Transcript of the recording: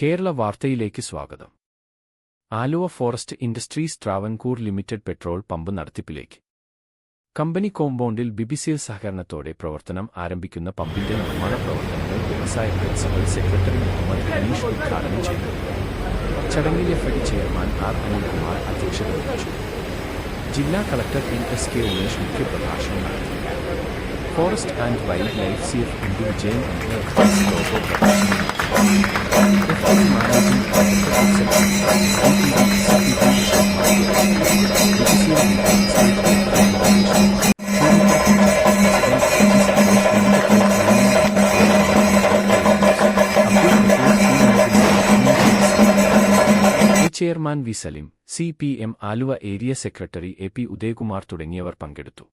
കേരള വാർത്തയിലേക്ക് സ്വാഗതം. Aluva forest industries Travancore limited petrol pump നടത്തിപ്പിലേക്ക്. Company കോമ്പൗണ്ടിൽ ബിബിസിയിൽ സഹകരണത്തോടെ പ്രവർത്തനം ആരംഭിക്കുന്ന പമ്പിന്റെ നിർമ്മാണ പ്രവർത്തനങ്ങൾ വ്യവസായ പ്രിൻസിപ്പൽ സെക്രട്ടറി മുഹമ്മദ് അനീഷ് ഉദ്ഘാടനം ചെയ്തു. ചടങ്ങിൽ എഫ് ചെയർമാൻ ആർ അനിൽകുമാർ അധ്യക്ഷത വഹിച്ചു. ജില്ലാ collector N S K Umesh മുഖ്യപ്രഭാഷണം നടത്തി. Forest and wildlife C F managing chairman V Salim C P M Aluva area secretary A P Udayakumar തുടങ്ങിയവർ പങ്കെടുത്തു.